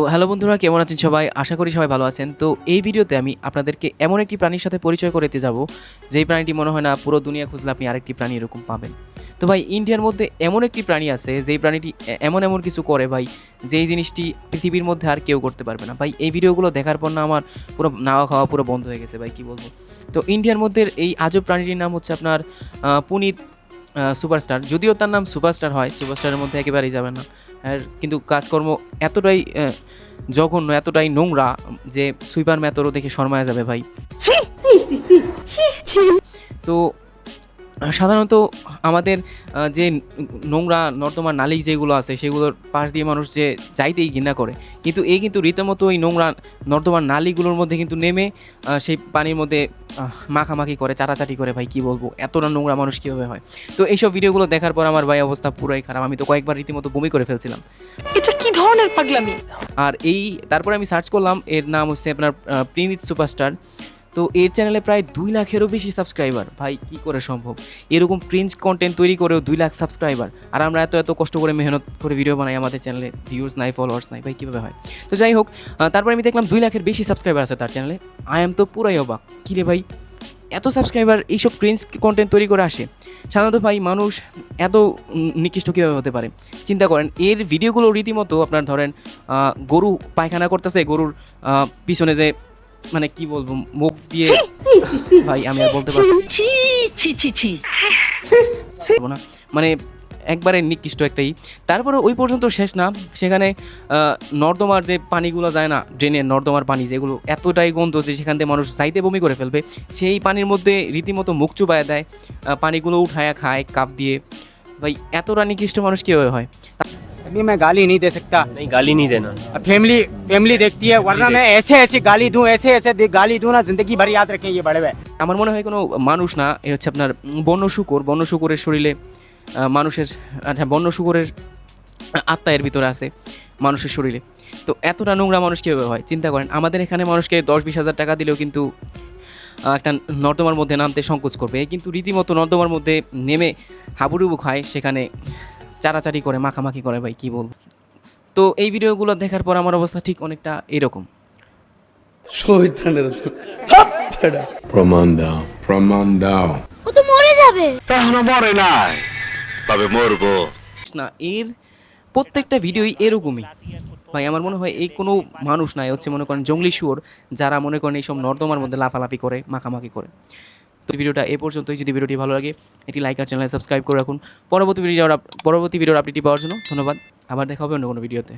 তো হ্যালো বন্ধুরা, কেমন আছেন সবাই? আশা করি সবাই ভালো আছেন। তো এই ভিডিওতে আমি আপনাদেরকে এমন একটি প্রাণীর সাথে পরিচয় করে দিতে যাব, যেই প্রাণীটি মনে হয় না পুরো দুনিয়া খুঁজলে আপনি আরেকটি প্রাণী এরকম পাবেন। তো ভাই, ইন্ডিয়ার মধ্যে এমন একটি প্রাণী আছে, যেই প্রাণীটি এমন এমন কিছু করে ভাই, যেই জিনিসটি পৃথিবীর মধ্যে আর কেউ করতে পারবে না। ভাই, এই ভিডিওগুলো দেখার পর না আমার পুরো নাওয়া খাওয়া পুরো বন্ধ হয়ে গেছে ভাই, কি বলব? তো ইন্ডিয়ার মধ্যে এই আজব প্রাণীটির নাম হচ্ছে আপনার পুনিত সুপারস্টার যদিও তার নাম সুপারস্টার হয় সুপারস্টারের মধ্যে একেবারেই যাবে না। আর কিন্তু কাজকর্ম এতটাই জঘন্য এতটাই নোংরা যে সুইপার ম্যাথরও দেখে শর্মায় যাবে ভাই। তো সাধারণত আমাদের যে নোংরা নর্দমার নালী যেগুলো আছে সেগুলোর পাশ দিয়ে মানুষ যে যাইতেই ঘৃণা করে। কিন্তু এই কিন্তু রীতিমতো ওই নোংরা নর্দমার নালিগুলোর মধ্যে কিন্তু নেমে সেই পানির মধ্যে মাখামাখি করে চাটাচাটি করে ভাই কি বলব? এতটা নোংরা মানুষ কীভাবে হয়? তো এইসব ভিডিওগুলো দেখার পর আমার ভাই অবস্থা পুরাই খারাপ। আমি তো কয়েকবার রীতিমতো বমি করে ফেলছিলাম। এটা কি ধরনের পাগলামি? আর এই তারপরে আমি সার্চ করলাম এর নাম হচ্ছে আপনার প্রিনিত সুপারস্টার। তো এর চ্যানেলে প্রায় দুই লাখেরও বেশি সাবস্ক্রাইবার ভাই, কি করে সম্ভব? এরকম প্রিন্স কন্টেন্ট তৈরি করেও দুই লাখ সাবস্ক্রাইবার আর আমরা এত এত কষ্ট করে মেহনত করে ভিডিও বানাই আমাদের চ্যানেলে ভিউজ নাই ফলোয়ার্স নাই, ভাই, কীভাবে হয়? তো যাই হোক তারপরে আমি দেখলাম দুই লাখের বেশি সাবস্ক্রাইবার আছে তার চ্যানেলে আই এম তো পুরাই অবাক। কী রে ভাই? এত সাবস্ক্রাইবার এইসব প্রিন্স কন্টেন্ট তৈরি করে আসে? সাধারণত ভাই, মানুষ এত নিকৃষ্ট কীভাবে হতে পারে? চিন্তা করেন, এর ভিডিওগুলো রীতিমতো আপনার ধরেন গরু পায়খানা করতেছে, গরুর পিছনে যে মানে কি বলব মুখ দিয়ে ভাই আমি আর বলতে পারব ছি ছি ছি ছি না। মানে একবারে নিকৃষ্ট একটাই তারপরে ওই পর্যন্ত শেষ না। সেখানে নর্দমার যে পানিগুলো যায় না ড্রেনের নর্দমার পানি যেগুলো এতটাই গন্ধ যে সেখান থেকে মানুষ চাইতে বমি করে ফেলবে সেই পানির মধ্যে রীতিমতো মুখ চুবায় দেয় পানিগুলো উঠায় খায় কাপ দিয়ে। ভাই এতটা নিকৃষ্ট মানুষ কীভাবে হয়? अभी मैं गाली नहीं दे सकता नहीं गाली नहीं देना अब फैमिली फैमिली देखती है वरना मैं ऐसे ऐसे गाली दूं ऐसे ऐसे दे- गाली दूं ना जिंदगी भर याद रखें ये बड़े भाई আমার মনে হয় কোনো মানুষ না এ হচ্ছে আপনার বন্য শুকুর বন্য শুকুরের শরীরে আহ, মানুষের আচ্ছা বন্য শুকুরের আত্মা এর ভিতরে আছে মানুষের শরীরে তো এতটা নোংরা মানুষ কীভাবে হয় চিন্তা করেন আমাদের এখানে মানুষকে দশ বিশ হাজার টাকা দিলেও কিন্তু আহ, একটা নর্দমার মধ্যে নামতে সংকোচ করবে এ কিন্তু রীতিমতো নর্দমার মধ্যে নেমে হাবুডুবু খায় সেখানে চারাচারি করে মাখামাখি করে ভাই কী বলব? তো এই ভিডিওগুলো দেখার পর আমার অবস্থা ঠিক অনেকটা এরকম। প্রমাণ দাও প্রমাণ দাও। ও তো মরে যাবে। এখনও মরে নাই। তবে মরবো। না এর প্রত্যেকটা ভিডিওই এরকমই। ভাই আমার মনে হয় এই কোনো মানুষ নাই হচ্ছে মনে করেন জঙ্গলি শুয়োর যারা মনে করেন এইসব নর্দমার মধ্যে লাফালাফি করে মাখামাখি করে। তো ভিডিওটা এ পর্যন্তই। যদি ভিডিওটি ভালো লাগে এটি লাইক আর চ্যানেলে সাবস্ক্রাইব করে রাখুন। পরবর্তী ভিডিও পরবর্তী ভিডিওর আপডেটটি পাওয়ার জন্য ধন্যবাদ। আবার দেখা হবে অন্য কোনো ভিডিওতে